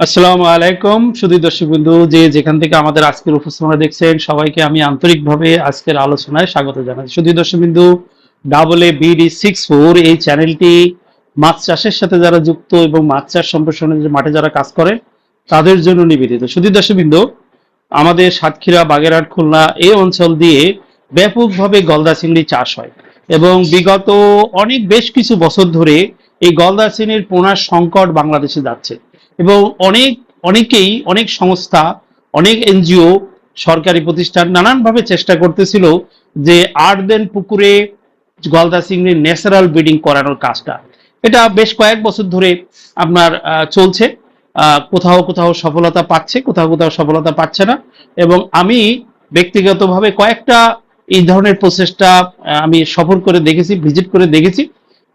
আসসালামু আলাইকুম শুধু দর্শক বিন্দু যে যেখান থেকে আমাদের আজকের উপস্থাপনা দেখছেন, সবাইকে আমি আন্তরিকভাবে আজকের আলোচনায় স্বাগত জানাই শুধু দর্শক বিন্দু double A BD six four এই চ্যানেলটি মাছ চাষের সাথে যারা যুক্ত এবং মাছ চাষ সম্প্রসারণে যে মাঠে যারা কাজ করে তাদের জন্য নিবেদিত। শুধু দর্শক বিন্দু আমাদের সাতক্ষীরা, বাগেরহাট, খুলনা এই অঞ্চল দিয়ে ব্যাপকভাবে গলদা চিংড়ি চাষ হয় এবং বিগত অনেক বেশ কিছু বছর ধরে এই গলদা চিংড়ির পোনার সংকট বাংলাদেশে যাচ্ছে। এবং অনেক, অনেকেই, অনেক সংস্থা, অনেক এনজিও, সরকারি প্রতিষ্ঠান নানানভাবে চেষ্টা করতেছিল যে আট দেন পুকুরে গলদা চিংড়ির ন্যাচারাল ব্রিডিং করানোর কাজটা। এটা বেশ কয়েক বছর ধরে আপনার চলছে। কোথাও কোথাও সফলতা পাচ্ছে, কোথাও কোথাও সফলতা পাচ্ছে না। এবং আমি ব্যক্তিগতভাবে কয়েকটা এই ধরনের প্রচেষ্টা আমি সফর করে দেখেছি, ভিজিট করে দেখেছি।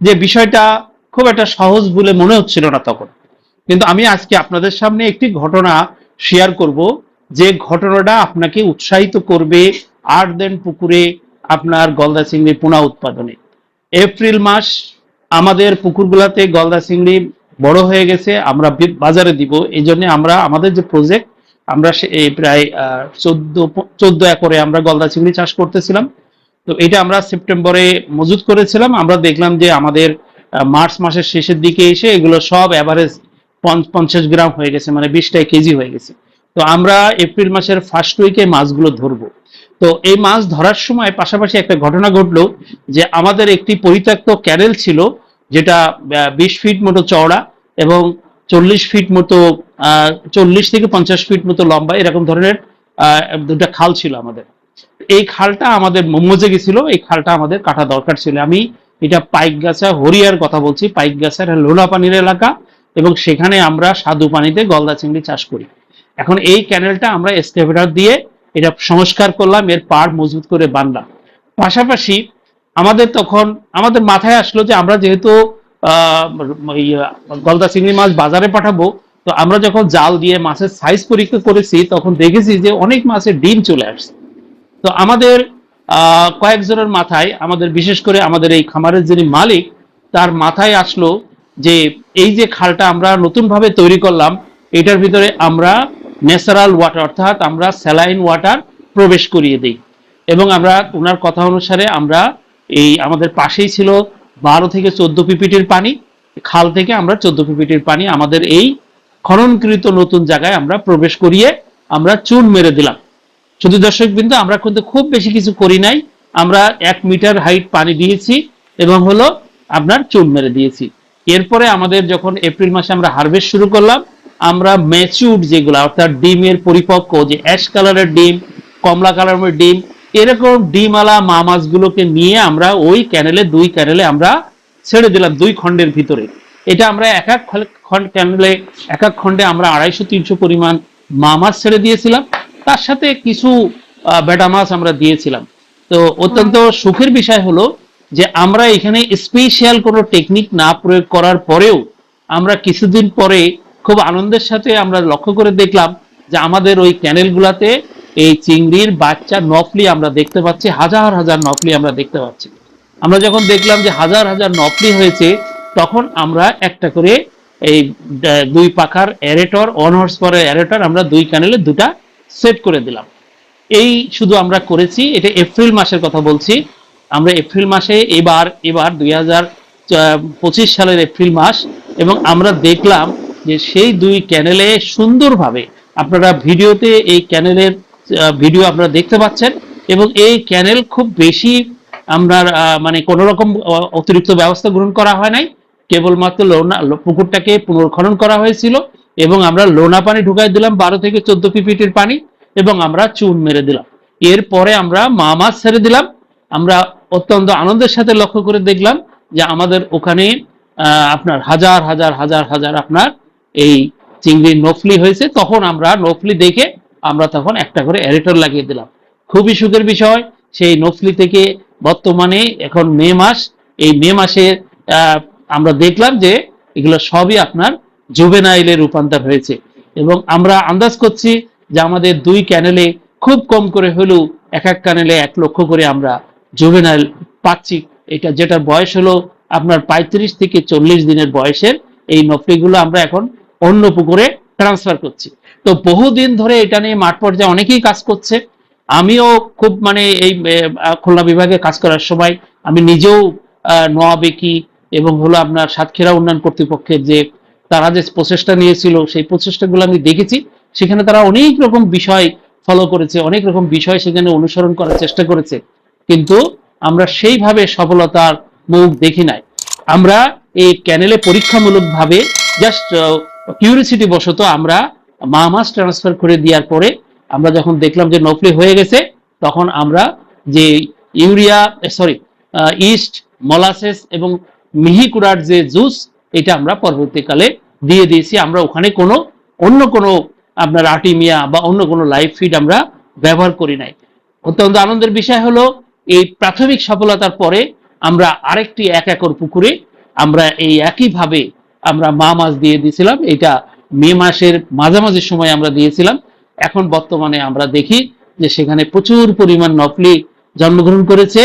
যে বিষয়টা খুব একটা সহজ বলে মনে হচ্ছিল না তখন। কিন্তু আমি আজকে আপনাদের সামনে একটি ঘটনা শেয়ার করব। যে ঘটনাটা আপনাকে উৎসাহিত করবে আট দেন পুকুরে আপনার গলদা চিংড়ি পোনা উৎপাদনে। এপ্রিল মাস, আমাদের পুকুরগুলাতে গলদা চিংড়ি বড় হয়ে গেছে, আমরা বাজারে দিব। এই জন্য আমরা, আমাদের যে প্রজেক্ট আমরা প্রায় চোদ্দ চোদ্দ একরে আমরা গলদা চিংড়ি চাষ করতেছিলাম। তো এটা আমরা সেপ্টেম্বরে মজুত করেছিলাম। আমরা দেখলাম যে আমাদের মার্চ মাসের শেষের দিকে এসে এগুলো সব অ্যাভারেজ পঞ্চাশ গ্রাম হয়ে গেছে মানে বিশটাই কেজি হয়ে গেছে। তো আমরা এপ্রিল মাসের ফার্স্ট উইকে মাছগুলো ধরবো। তো এই মাছ ধরার সময় পাশাপাশি একটা ঘটনা ঘটলো যে আমাদের একটি পরিত্যক্ত ক্যারেল ছিল, যেটা বিশ ফিট মতো চওড়া এবং চল্লিশ ফিট মতো চল্লিশ থেকে পঞ্চাশ ফিট মতো লম্বা, এরকম ধরনের দুটা খাল ছিল আমাদের। এই খালটা আমাদের মজে গেছিল, এই খালটা আমাদের কাটা দরকার ছিল। আমি এটা পাইক পাইকগাছা, হরিয়ার কথা বলছি পাইকগাছার লোনা পানির এলাকা। এবং সেখানে আমরা স্বাদু পানিতে গলদা চিংড়ি চাষ করি। এখন এই ক্যানেলটা আমরা এক্সকেভেটর দিয়ে এটা সংস্কার করলাম, এর পাড় মজবুত করে বানলাম। পাশাপাশি আমাদের তখন, আমাদের মাথায় আসলো যে আমরা যেহেতু গলদা চিংড়ি মাছ বাজারে পাঠাবো, তো আমরা যখন জাল দিয়ে মাছের সাইজ পরীক্ষা করেছি, তখন দেখেছি যে অনেক মাছের ডিম চলে আসছে। তো আমাদের কয়েকজনের মাথায়, আমাদের বিশেষ করে আমাদের এই খামারের যিনি মালিক, তার মাথায় আসলো যে এই যে খালটা আমরা নতুনভাবে তৈরি করলাম, এটার ভিতরে আমরা ন্যাচারাল ওয়াটার অর্থাৎ আমরা স্যালাইন ওয়াটার প্রবেশ করিয়ে দিই। এবং আমরা ওনার কথা অনুসারে আমরা এই আমাদের পাশেই ছিল বারো থেকে চোদ্দ পিপিটির পানি, খাল থেকে আমরা চোদ্দ পিপিটির পানি আমাদের এই খননকৃত নতুন জায়গায় আমরা প্রবেশ করিয়ে আমরা চুন মেরে দিলাম। শুধু দর্শক বিন্দু আমরা কিন্তু খুব বেশি কিছু করি নাই, আমরা এক মিটার হাইট পানি দিয়েছি এবং হলো আপনার চুন মেরে দিয়েছি। এরপরে আমাদের যখন এপ্রিল মাসে আমরা হারভেস্ট শুরু করলাম, আমরা ম্যাচিউড যেগুলো, অর্থাৎ ডিমের পরিপক্ক, যে অ্যাশ কালারের ডিম, কমলা কালারের ডিম, এরকম ডিমওয়ালা মা মাছগুলোকে নিয়ে আমরা ওই ক্যানেলে দুই ক্যানেলে আমরা ছেড়ে দিলাম, দুই খণ্ডের ভিতরে। এটা আমরা এক এক খন্ড ক্যানেলে এক এক খণ্ডে আমরা আড়াইশো, তিনশো পরিমাণ মা মাছ ছেড়ে দিয়েছিলাম। তার সাথে কিছু বেটা মাছ আমরা দিয়েছিলাম। তো অত্যন্ত সুখের বিষয় হলো যে আমরা এখানে স্পেশাল কোনো টেকনিক না প্রয়োগ করার পরেও আমরা কিছুদিন পরে খুব আনন্দের সাথে আমরা লক্ষ্য করে দেখলাম যে আমাদের ওই ক্যানেলগুলাতে এই চিংড়ির বাচ্চা নফলি আমরা দেখতে পাচ্ছি, হাজার হাজার নফলি আমরা দেখতে পাচ্ছি। আমরা যখন দেখলাম যে হাজার হাজার নফলি হয়েছে, তখন আমরা একটা করে এই দুই পাখার অ্যারেটর অন হর্স পরের অ্যারেটর আমরা দুই ক্যানেলে দুটা সেট করে দিলাম। এই শুধু আমরা করেছি, এটা এপ্রিল মাসের কথা বলছি। আমরা এপ্রিল মাসে এবার এবার দুই পঁচিশ সালের এপ্রিল মাস এবং আমরা দেখলাম যে সেই দুই ক্যানেলে সুন্দরভাবে আপনারা ভিডিওতে এই ক্যানেলের ভিডিও আপনারা দেখতে পাচ্ছেন এবং এই ক্যানেল খুব বেশি আমরা মানে কোনো রকম অতিরিক্ত ব্যবস্থা গ্রহণ করা হয় নাই। কেবলমাত্র লোনা পুকুরটাকে পুনর্খনন করা হয়েছিল এবং আমরা লোনা পানি ঢুকাই দিলাম বারো থেকে চোদ্দ পিপিটির পানি এবং আমরা চুন মেরে দিলাম। এরপরে আমরা মা মাছ ছেড়ে দিলাম। আমরা অত্যন্ত আনন্দের সাথে লক্ষ্য করে দেখলাম যে আমাদের ওখানে আপনার হাজার হাজার হাজার হাজার আপনার এই চিংড়ির নফলি হয়েছে। তখন আমরা নফলি দেখে আমরা তখন একটা করে অ্যারেটর লাগিয়ে দিলাম। খুবই সুখের বিষয়, সেই নফলি থেকে বর্তমানে এখন মে মাস, এই মে মাসে আমরা দেখলাম যে এগুলো সবই আপনার জুবেনাইলে রূপান্তর হয়েছে। এবং আমরা আন্দাজ করছি যে আমাদের দুই ক্যানেলে খুব কম করে হলেও এক এক ক্যানেলে এক লক্ষ করে আমরা জুবেনাইল পাচ্ছি, এটা যেটা বয়স হলো আপনার পঁয়ত্রিশ থেকে চল্লিশ দিনের বয়সের, এই নফলিগুলো আমরা এখন অন্য পুকুরে ট্রান্সফার করছি। তো বহুদিন ধরে এটা নিয়ে মাঠ পর্যায়ে অনেকেই কাজ করছে। আমিও খুব মানে এই খুলনা বিভাগে কাজ করার সময় আমি নিজেও নোয়াবেকি এবং হলো আপনার সাতক্ষীরা উন্নয়ন কর্তৃপক্ষের যে তারা যে প্রচেষ্টা নিয়েছিল, সেই প্রচেষ্টাগুলো আমি দেখেছি। সেখানে তারা অনেক রকম বিষয় ফলো করেছে, অনেক রকম বিষয় সেখানে অনুসরণ করার চেষ্টা করেছে। কিন্তু আমরা সেইভাবে সফলতার মুখ দেখি নাই। আমরা এই ক্যানেলে পরীক্ষামূলকভাবে জাস্ট কিউরিসিটি বশত আমরা মা মাস ট্রান্সফার করে দেওয়ার পরে আমরা যখন দেখলাম যে নকলি হয়ে গেছে, তখন আমরা যে ইউরিয়া সরি ইস্ট মলাসেস এবং মিহিকুড়ার যে জুস এটা আমরা পরবর্তীকালে দিয়ে দিয়েছি। আমরা ওখানে কোনো, অন্য কোনো আপনার আর্টিমিয়া বা অন্য কোনো লাইফ ফিড আমরা ব্যবহার করি নাই। অত্যন্ত আনন্দের বিষয় হলো এই প্রাথমিক সফলতার পরে আমরা আরেকটি এক একর পুকুরে আমরা এই একইভাবে আমরা মা মাছ দিয়ে দিয়েছিলাম। এটা মে মাসের মাঝামাঝি সময় আমরা দিয়েছিলাম। এখন বর্তমানে আমরা দেখি যে সেখানে প্রচুর পরিমাণ নকলি জন্মগ্রহণ করেছে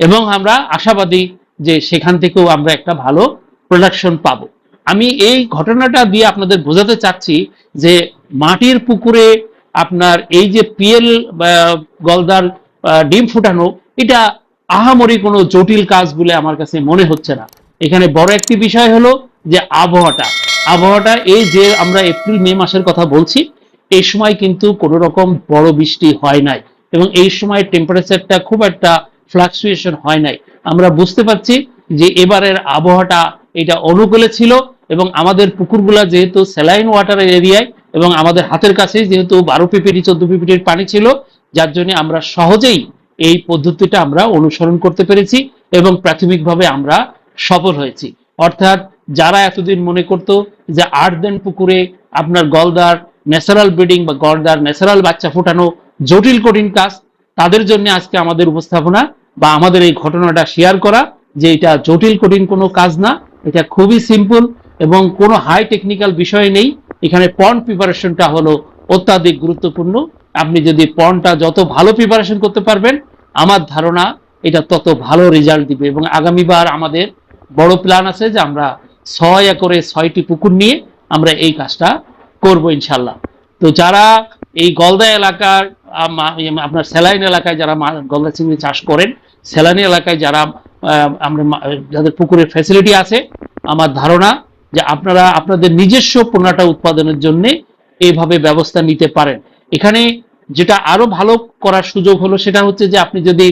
এবং আমরা আশাবাদী যে সেখান থেকেও আমরা একটা ভালো প্রোডাকশন পাবো। আমি এই ঘটনাটা দিয়ে আপনাদের বোঝাতে চাচ্ছি যে মাটির পুকুরে আপনার এই যে পিএল গলদার ডিম ফুটানো এটা আহামরি কোনো জটিল কাজ বলে আমার কাছে মনে হচ্ছে না। এখানে বড় একটি বিষয় হলো যে আবহাওয়াটা। আবহাওয়াটা এই যে আমরা এপ্রিল, মে মাসের কথা বলছি, এই সময় কিন্তু কোনো রকম বড় বৃষ্টি হয় নাই এবং এই সময় টেম্পারেচারটা খুব একটা ফ্লাকচুয়েশন হয় নাই। আমরা বুঝতে পারছি যে এবারের আবহাওয়াটা এটা অনুকূলে ছিল এবং আমাদের পুকুরগুলা যেহেতু স্যালাইন ওয়াটারের এরিয়ায় এবং আমাদের হাতের কাছেই যেহেতু বারো পিপিটি, চোদ্দ পিপিটির পানি ছিল, যার জন্য আমরা সহজেই এই পদ্ধতিটা আমরা অনুসরণ করতে পেরেছি এবং প্রাথমিকভাবে আমরা সফল হয়েছি। অর্থাৎ যারা এতদিন মনে করতো যে আর্দেন পুকুরে আপনার গলদার ন্যাচারাল ব্রিডিং বা গলদার ন্যাচারাল বাচ্চা ফোটানো জটিল, কঠিন কাজ, তাদের জন্য আজকে আমাদের উপস্থাপনা বা আমাদের এই ঘটনাটা শেয়ার করা যে এটা জটিল, কঠিন কোনো কাজ না, এটা খুবই সিম্পল এবং কোনো হাই টেকনিক্যাল বিষয় নেই। এখানে পন্ড প্রিপারেশনটা হলো অত্যাধিক গুরুত্বপূর্ণ। আপনি যদি পন্ডটা যত ভালো প্রিপারেশন করতে পারবেন আমার ধারণা এটা তত ভালো রেজাল্ট দিবে এবং আগামীবার আমাদের বড় প্ল্যান আছে যে আমরা ছয় একরে ছয়টি পুকুর নিয়ে আমরা এই কাজটা করব ইনশাল্লাহ তো যারা এই গলদা এলাকার আপনার স্যালাইন এলাকায় যারা গলদা চিংড়ি চাষ করেন, স্যালাইন এলাকায় যারা আমরা যাদের পুকুরের ফ্যাসিলিটি আছে, আমার ধারণা যে আপনারা, আপনাদের নিজস্ব পণ্যটা উৎপাদনের জন্য এইভাবে ব্যবস্থা নিতে পারেন। এখানে যেটা আরও ভালো করার সুযোগ হলো সেটা হচ্ছে যে আপনি যদি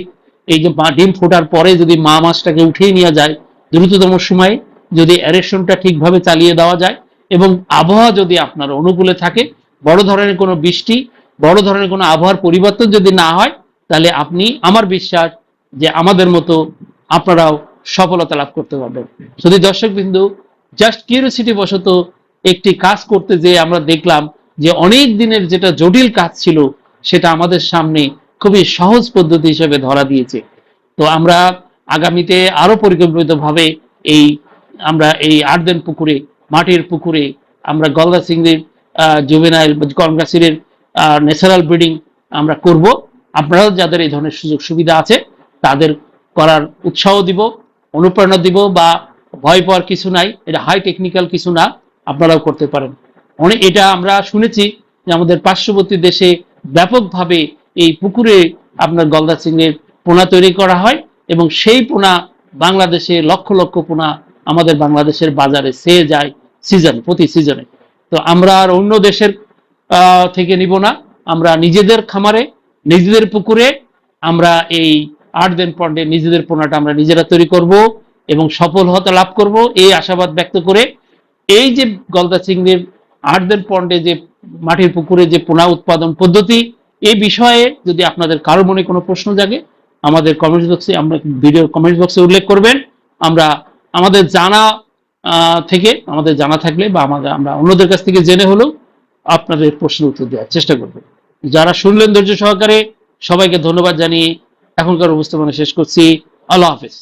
এই যে ডিম ফোটার পরে যদি মা মাছটাকে উঠিয়ে নিয়ে যায় দ্রুততম সময়ে যদি অ্যারেশনটা ঠিকভাবে চালিয়ে দেওয়া যায় এবং আবহাওয়া যদি আপনার অনুকূলে থাকে, বড় ধরনের কোনো বৃষ্টি, বড় ধরনের কোনো আবহাওয়ার পরিবর্তন যদি না হয়, তাহলে আপনি আমার বিশ্বাস যে আমাদের মতো আপনারাও সফলতা লাভ করতে পারবেন। যদি দর্শক বিন্দু জাস্ট কিউরিয়াসিটি বশত একটি কাজ করতে যে আমরা দেখলাম যে অনেক দিনের যেটা জটিল কাজ ছিল সেটা আমাদের সামনে খুবই সহজ পদ্ধতি হিসেবে ধরা দিয়েছে। তো আমরা আগামীতে আরও পরিকল্পিতভাবে এই, আমরা এই আর্দেন পুকুরে, মাটির পুকুরে, আমরা গলদা চিংড়ির জুভেনাইল কনগাসিরের ন্যাচারাল ব্রিডিং আমরা করব। আপনারাও যাদের এই ধরনের সুযোগ সুবিধা আছে, তাদের করার উৎসাহ দিব, অনুপ্রেরণা দিব বা ভয় পাওয়ার কিছু নাই, এটা হাই টেকনিক্যাল কিছু না, আপনারাও করতে পারেন। অনেক, এটা আমরা শুনেছি যে আমাদের পার্শ্ববর্তী দেশে ব্যাপকভাবে এই পুকুরে আপনার গলদা চিংড়ির পোনা তৈরি করা হয় এবং সেই পোনা বাংলাদেশে লক্ষ লক্ষ পোনা আমাদের বাংলাদেশের বাজারে সেয়ে যায় সিজন প্রতি সিজনে তো আমরা আর অন্য দেশের থেকে নিব না। আমরা নিজেদের খামারে, নিজেদের পুকুরে আমরা এই আট দিন পন্ডে নিজেদের পোনাটা আমরা নিজেরা তৈরি করব এবং সফল হতে লাভ করব। এই আশাবাদ ব্যক্ত করে এই যে গলদা চিংড়ির আট দিন পন্ডে যে মাটির পুকুরে যে পোনা উৎপাদন পদ্ধতি, এই বিষয়ে যদি আপনাদের কারও মনে কোনো প্রশ্ন জাগে, আমাদের কমেন্ট বক্সে আমরা ভিডিও কমেন্ট বক্সে উল্লেখ করবেন। আমরা, আমাদের জানা থেকে, আমাদের জানা থাকলে বা আমাদের, আমরা অন্যদের কাছ থেকে জেনে হলেও আপনাদের প্রশ্নের উত্তর দেওয়ার চেষ্টা করব। যারা শুনলেন ধৈর্য সহকারে, সবাইকে ধন্যবাদ জানিয়ে এখনকার উপস্থাপনা শেষ করছি। আল্লাহ হাফিজ।